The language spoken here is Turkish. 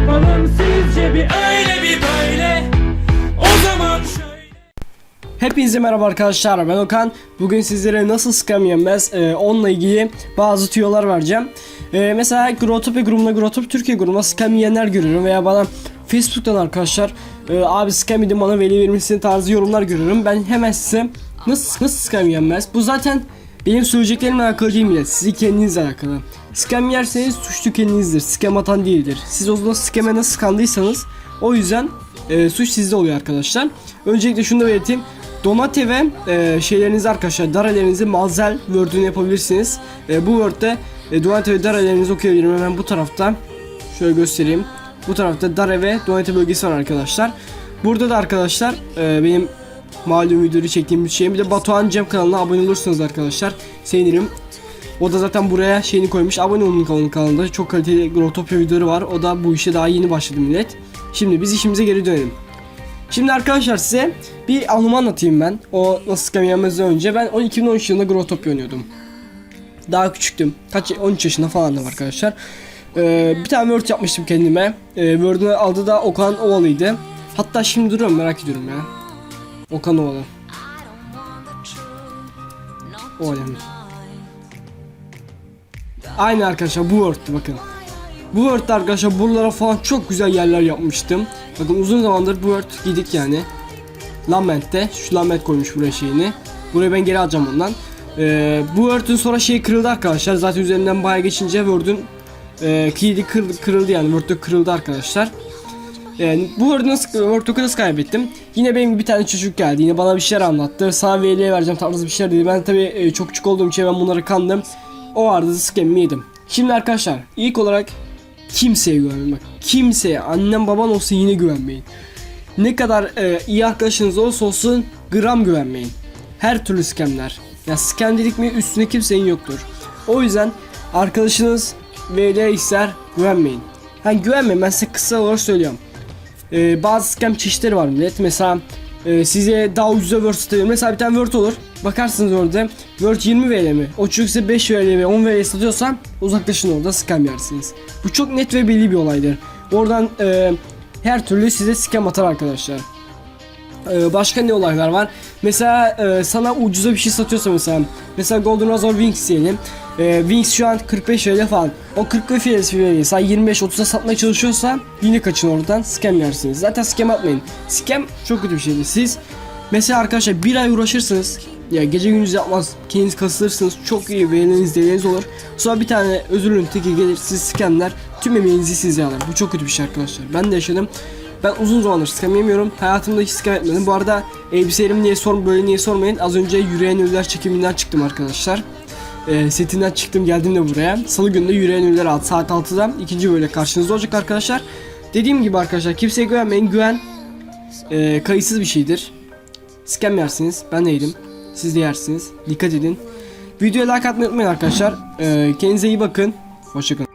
yapalım sizce bir öyle bir böyle? O zaman şöyle. Hepinize merhaba arkadaşlar ben Okan. Bugün sizlere nasıl scam yenmez e, onunla ilgili bazı tüyolar vereceğim. E, Mesela Grotopia grubuna Grotop Türkiye grubuna scam yiyenler görüyorum Veya bana Facebook'tan arkadaşlar e, Abi scam yedim bana veli verir misin? tarzı yorumlar görüyorum. Ben hemen size nasıl, nasıl scam yenmez? Bu zaten benim söyleyeceklerimle alakalı değil bile Sizi kendinizle alakalı Scam yerseniz suçlu kendinizdir Scam atan değildir Siz o zaman scam'e nasıl kandıysanız O yüzden e, suç sizde oluyor arkadaşlar Öncelikle şunu da belirteyim Donate ve e, şeylerinizi arkadaşlar daralerinizi malzel word'ünü yapabilirsiniz. E, bu word'de e, donate ve daralerinizi okuyabilirim hemen bu tarafta. Şöyle göstereyim. Bu tarafta dare ve donate bölgesi var arkadaşlar. Burada da arkadaşlar e, benim malum videoyu çektiğim bir şeyim. Bir de Batuhan Cem kanalına abone olursanız arkadaşlar sevinirim. O da zaten buraya şeyini koymuş. Abone olun kanalın kanalında. Çok kaliteli Growtopia videoları var. O da bu işe daha yeni başladı millet. Şimdi biz işimize geri dönelim. Şimdi arkadaşlar size bir anımı anlatayım ben. O nasıl scam yenmezden önce. Ben 2013 yılında Growtopia oynuyordum. Daha küçüktüm. Kaç 13 yaşında falandım arkadaşlar. Ee, bir tane Word yapmıştım kendime. Ee, Word'ün adı da Okan Ovalı'ydı. Hatta şimdi duruyorum merak ediyorum ya. Okan Ovalı. Ovalı. Aynı arkadaşlar bu Word'tu bakın. Bu Word'da arkadaşlar buralara falan çok güzel yerler yapmıştım. Bakın uzun zamandır bu Word gidik yani. Lament'te. Şu Lament koymuş buraya şeyini. Buraya ben geri alacağım ondan. Ee, bu Word'ün sonra şey kırıldı arkadaşlar. Zaten üzerinden bayağı geçince Word'ün e, kilidi kır- kırıldı yani. Word'da kırıldı arkadaşlar. Yani bu Word'u nasıl, Word'u nasıl kaybettim? Yine benim bir tane çocuk geldi. Yine bana bir şeyler anlattı. Sana VL'ye vereceğim tarzı bir şeyler dedi. Ben tabii e, çok küçük olduğum için ben bunları kandım. O arada scam'imi yedim. Şimdi arkadaşlar ilk olarak kimseye güvenmeyin bak. Kimseye annem baban olsa yine güvenmeyin. Ne kadar e, iyi arkadaşınız olursa olsun gram güvenmeyin. Her türlü scamler. Ya scam dedik mi üstüne kimsenin yoktur. O yüzden arkadaşınız VL ister güvenmeyin. Ha güvenmeyin ben size kısa olarak söylüyorum. E, bazı scam çeşitleri var millet. Mesela e, size daha ucuza Word satıyor. Mesela bir tane Word olur. Bakarsınız orada Word 20 VL mi? O çocuk size 5 VL mi 10 VL satıyorsa uzaklaşın orada scam yersiniz. Bu çok net ve belli bir olaydır. Oradan e, her türlü size scam atar arkadaşlar. Ee, başka ne olaylar var? Mesela e, sana ucuza bir şey satıyorsa mesela mesela Golden Razor Wings diyelim. Ee, Wings şu an 45 TL falan. O 45 TL sen 25-30'a satmaya çalışıyorsa yine kaçın oradan scam yersiniz. Zaten scam atmayın. Scam çok kötü bir şeydir. Siz mesela arkadaşlar bir ay uğraşırsınız. Ya gece gündüz yapmaz. Kendiniz kasılırsınız. Çok iyi beğeniniz değeriniz olur. Sonra bir tane özürlüğün teki gelir siz scamler tüm emeğinizi size alır. Bu çok kötü bir şey arkadaşlar. Ben de yaşadım. Ben uzun zamandır scam yemiyorum. Hayatımda hiç scam etmedim. Bu arada elbiselerim niye sorun böyle niye sormayın. Az önce yürüyen ölüler çekiminden çıktım arkadaşlar. Ee, setinden çıktım geldim de buraya. Salı günü de yürüyen ölüler alt saat 6'da ikinci böyle karşınızda olacak arkadaşlar. Dediğim gibi arkadaşlar kimseye güvenmeyin. Güven e, kayıtsız bir şeydir. Scam yersiniz. Ben de yedim. Siz de yersiniz. Dikkat edin. Videoya like atmayı unutmayın arkadaşlar. Ee, kendinize iyi bakın. Hoşçakalın.